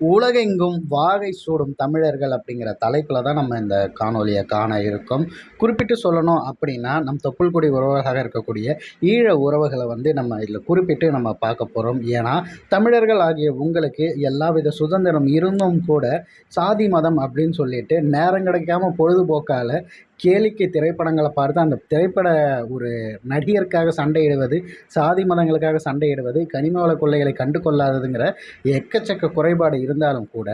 உலகெங்கும் வாகை சூடும் தமிழர்கள் அப்படிங்கிற தலைப்பில் தான் நம்ம இந்த காணொலியை காண இருக்கோம். குறிப்பிட்டு சொல்லணும் அப்படின்னா நம் தொப்புள்குடி உறவுகளாக இருக்கக்கூடிய ஈழ உறவுகளை வந்து நம்ம இதில் குறிப்பிட்டு நம்ம பார்க்க போகிறோம் ஏன்னா தமிழர்கள் ஆகிய உங்களுக்கு எல்லாவித சுதந்திரம் இருந்தும் கூட சாதி மதம் அப்படின்னு சொல்லிட்டு நேரம் கிடைக்காம பொழுதுபோக்கால் கேளிக்கை திரைப்படங்களை பார்த்து அந்த திரைப்பட ஒரு நடிகருக்காக சண்டையிடுவது சாதி மதங்களுக்காக சண்டையிடுவது கனிம வள கொள்ளைகளை கண்டு கொள்ளாததுங்கிற எக்கச்சக்க குறைபாடு இருந்தாலும் கூட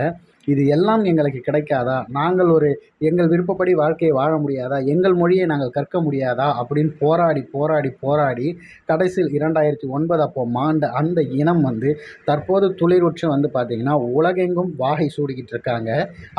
இது எல்லாம் எங்களுக்கு கிடைக்காதா? நாங்கள் ஒரு எங்கள் விருப்பப்படி வாழ்க்கையை வாழ முடியாதா? எங்கள் மொழியை நாங்கள் கற்க முடியாதா? அப்படின்னு போராடி போராடி போராடி கடைசியில் இரண்டாயிரத்தி ஒன்பது அப்போ மாண்ட அந்த இனம் வந்து தற்போது துளிர்வுற்று வந்து பார்த்திங்கன்னா உலகெங்கும் வாகை சூடிக்கிட்டு இருக்காங்க.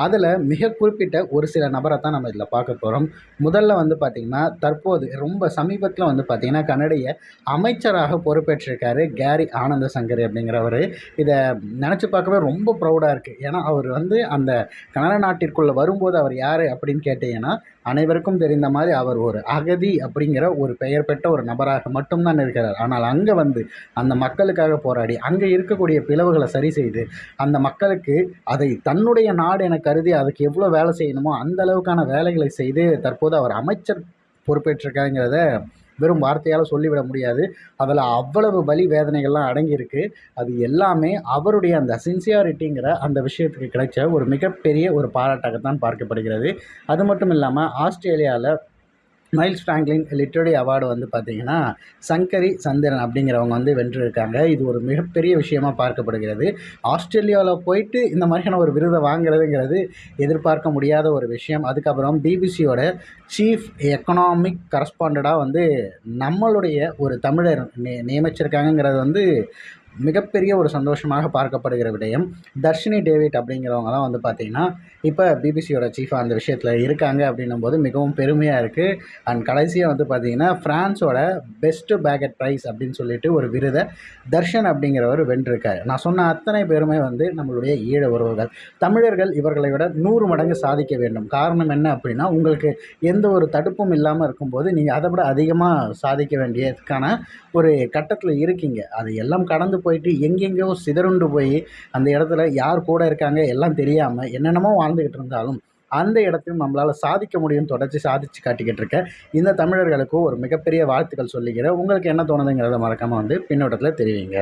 அதில் மிக குறிப்பிட்ட ஒரு சில நபரை தான் நம்ம இதில் பார்க்க போகிறோம். முதல்ல வந்து பார்த்திங்கன்னா தற்போது ரொம்ப சமீபத்தில் வந்து பார்த்திங்கன்னா கன்னடைய அமைச்சராக பொறுப்பேற்றிருக்காரு கேரி ஆனந்த சங்கரி அப்படிங்கிறவர். இதை நினச்சி பார்க்கவே ரொம்ப ப்ரௌடாக இருக்குது ஏன்னா அவர் வந்து அந்த கனடா நாட்டிற்குள்ளே வரும்போது அவர் யார் அப்படின்னு கேட்டீங்கன்னா அனைவருக்கும் தெரிந்த மாதிரி அவர் ஒரு அகதி அப்படிங்கிற ஒரு பெயர் பெற்ற ஒரு நபராக மட்டும்தான் இருக்கிறார். ஆனால் அங்கே வந்து அந்த மக்களுக்காக போராடி அங்கே இருக்கக்கூடிய பிளவுகளை சரி செய்து அந்த மக்களுக்கு அதை தன்னுடைய நாடு என கருதி அதுக்கு எவ்வளோ வேலை செய்யணுமோ அந்த அளவுக்கான வேலைகளை செய்து தற்போது அவர் அமைச்சர் பொறுப்பேற்றிருக்காங்கிறத வெறும் வார்த்தையால் சொல்லிவிட முடியாது. அதில் அவ்வளவு பலி வேதனைகள்லாம் அடங்கியிருக்கு. அது எல்லாமே அவருடைய அந்த சின்சியாரிட்டிங்கிற அந்த விஷயத்துக்கு கிடைச்ச ஒரு மிகப்பெரிய ஒரு பாராட்டாகத்தான் பார்க்கப்படுகிறது. அது மட்டும் இல்லாமல் ஆஸ்திரேலியாவில் மைல்ஸ் ஃப்ராங்க்லின் லிட்ரரி அவார்டு வந்து பார்த்திங்கன்னா சங்கரி சந்திரன் அப்படிங்கிறவங்க வந்து வென்றிருக்காங்க. இது ஒரு மிகப்பெரிய விஷயமாக பார்க்கப்படுகிறது. ஆஸ்திரேலியாவில் போயிட்டு இந்த மாதிரியான ஒரு விருதை வாங்குறதுங்கிறது எதிர்பார்க்க முடியாத ஒரு விஷயம். அதுக்கப்புறம் பிபிசியோட சீஃப் எக்கனாமிக் கரஸ்பாண்டடாக வந்து நம்மளுடைய ஒரு தமிழர் நே நியமிச்சிருக்காங்கங்கிறது வந்து மிகப்பெரிய ஒரு சந்தோஷமாக பார்க்கப்படுகிற விடயம் தர்ஷினி டேவிட் அப்படிங்கிறவங்க தான் வந்து பார்த்திங்கன்னா இப்போ பிபிசியோட சீஃபாக அந்த விஷயத்தில் இருக்காங்க அப்படின்னும் போது மிகவும் பெருமையாக இருக்குது அண்ட் கடைசியாக வந்து பார்த்திங்கன்னா ஃப்ரான்ஸோட பெஸ்ட்டு பேக்கெட் ப்ரைஸ் அப்படின்னு சொல்லிட்டு ஒரு விருதை தர்ஷன் அப்படிங்கிறவர் வென்றிருக்கார். நான் சொன்ன அத்தனை பேருமே வந்து நம்மளுடைய ஈழ உறவுகள். தமிழர்கள் இவர்களை விட நூறு மடங்கு சாதிக்க வேண்டும். காரணம் என்ன அப்படின்னா உங்களுக்கு எந்த ஒரு தடுப்பும் இல்லாமல் இருக்கும்போது நீங்கள் அதை விட அதிகமாக சாதிக்க வேண்டியதுக்கான ஒரு கட்டத்தில் இருக்கீங்க. அது எல்லாம் கடந்து போயிட்டு எங்கெங்கேயோ சிதறுண்டு போய் அந்த இடத்துல யார் கூட இருக்காங்க எல்லாம் தெரியாமல் என்னென்னமோ வாழ்ந்துக்கிட்டு இருந்தாலும் அந்த இடத்தையும் நம்மளால் சாதிக்க முடியும் தொடர்ச்சி சாதித்து காட்டிக்கிட்டு இருக்கேன் இந்த தமிழர்களுக்கும் ஒரு மிகப்பெரிய வாழ்த்துக்கள் சொல்லிக்கிறேன் உங்களுக்கு என்ன தோணுதுங்கிறத மறக்காமல் வந்து பின்னோட்டத்தில் தெரிவிங்க.